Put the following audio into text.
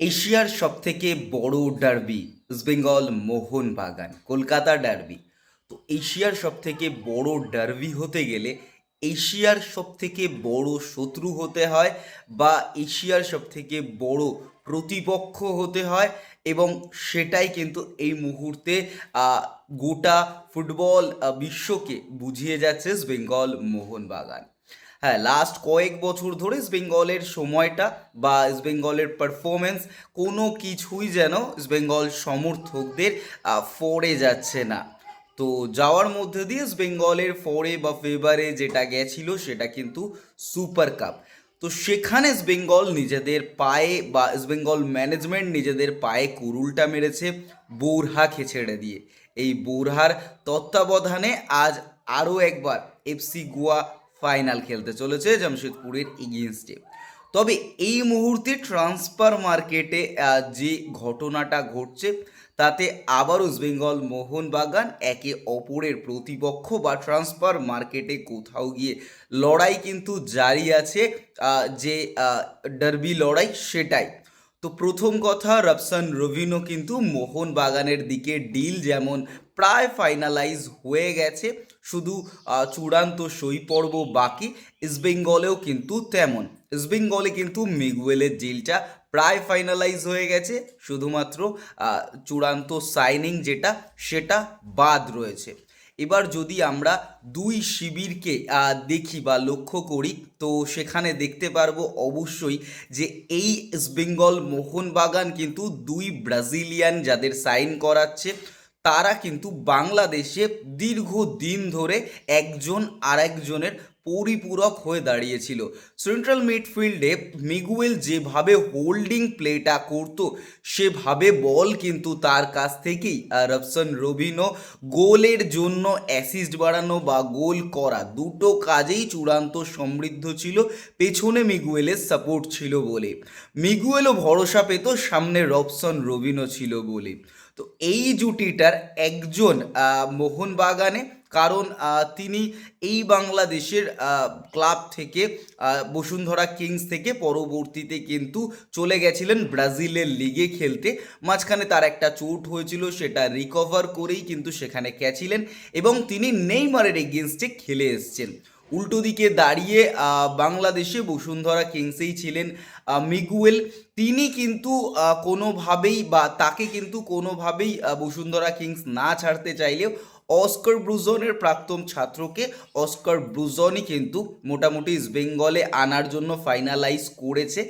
এশিয়ার সবথেকে বড় ডার্বি ইস্টবেঙ্গল মোহনবাগান কলকাতা ডার্বি। তো এশিয়ার সবথেকে বড় ডার্বি হতে গেলে এশিয়ার সবথেকে বড় শত্রু হতে হয় বা এশিয়ার সবথেকে বড় প্রতিপক্ষ হতে হয় এবং সেটাই কিন্তু এই মুহূর্তে গোটা ফুটবল বিশ্বকে বুঝিয়ে যাচ্ছে বেঙ্গল মোহনবাগান হ্যাঁ লাস্ট কয়েক বছর ধরে ইস্টবেঙ্গলের সময়টা বা ইস্টবেঙ্গলের পারফরমেন্স কোনো কিছুই যেন ইস্টবেঙ্গল সমর্থকদের ফরে যাচ্ছে না। তো যাওয়ার মধ্যে দিয়ে ইস্টবেঙ্গলের ফরে বা ফেভারে যেটা গেছিল সেটা কিন্তু সুপার কাপ তো সেখানে ইস্টবেঙ্গল নিজেদের পায়ে বা ইস্টবেঙ্গল ম্যানেজমেন্ট নিজেদের পায়ে কুরুলটা মেরেছে বোরহাকে ছেড়ে দিয়ে। এই বোরহার তত্ত্বাবধানে আজ আরও একবার এফসি গোয়া ফাইনাল খেলতে চলেছে জামশেদপুরের এগেনস্টে তবে এই মুহূর্তে ট্রান্সফার মার্কেটে যে ঘটনাটা ঘটছে, তাতে আবারও বেঙ্গল মোহনবাগান একে অপরের প্রতিপক্ষ বা ট্রান্সফার মার্কেটে কোথাও গিয়ে লড়াই কিন্তু জারি আছে যে ডার্বি লড়াই সেটাই। তো প্রথম কথা, রবসান রবিনো কিন্তু মোহনবাগানের দিকে ডিল যেমন প্রায় ফাইনালাইজ হয়ে গেছে, শুধু চূড়ান্ত সই পর্ব বাকি ইস্টবেঙ্গলেও কিন্তু তেমন। ইস্টবেঙ্গলে কিন্তু মিগুয়েলের ডিলটা প্রায় ফাইনালাইজ হয়ে গেছে, শুধুমাত্র চূড়ান্ত সাইনিং যেটা, সেটা বাদ রয়েছে। এবার যদি আমরা দুই শিবিরকে দেখি বা লক্ষ্য করি, তো সেখানে দেখতে পারব অবশ্যই যে এই ইস্টবেঙ্গল মোহনবাগান কিন্তু দুই ব্রাজিলিয়ান যাদের সাইন করাচ্ছে, তারা কিন্তু বাংলাদেশে দীর্ঘ দিন ধরে একজন আরেকজনের পরিপূরক হয়ে দাঁড়িয়েছিল। সেন্ট্রাল মিডফিল্ডে মিগুয়েল যেভাবে হোল্ডিং প্লেটা করতো, সেভাবে বল কিন্তু তার কাছ থেকেই রবসন রবিনো গোলের জন্য অ্যাসিস্ট বাড়ানো বা গোল করা দুটো কাজেই চূড়ান্ত সমৃদ্ধ ছিল, পেছনে মিগুয়েলের সাপোর্ট ছিল বলে। মিগুয়েলও ভরসা পেত, সামনে রবসন রবিনো ছিল বলে। তো এই জুটিটার একজন মোহনবাগানে কারণ তিনি এই বাংলাদেশের ক্লাব থেকে বসুন্ধরা কিংস থেকে পরবর্তীতে কিন্তু চলে গেছিলেন ব্রাজিলের লিগে খেলতে। মাঝখানে তার একটা চোট হয়েছিল, সেটা রিকভার করেই কিন্তু সেখানে গেছিলেন এবং তিনি নেইমারের এগেনস্টে খেলে এসছেন। উল্টো দিকে দাঁড়িয়ে বাংলাদেশে বসুন্ধরা কিংসেই ছিলেন মিগুয়েল। তিনি কিন্তু কোনোভাবেই বা তাকে কিন্তু কোনোভাবেই বসুন্ধরা কিংস না ছাড়তে চাইলেও অস্কার ব্রুজনের প্রাক্তন ছাত্রকে অস্কার ব্রুজনই কিন্তু মোটামুটি ইস্ট বেঙ্গলে আনার জন্য ফাইনালাইজ করেছে।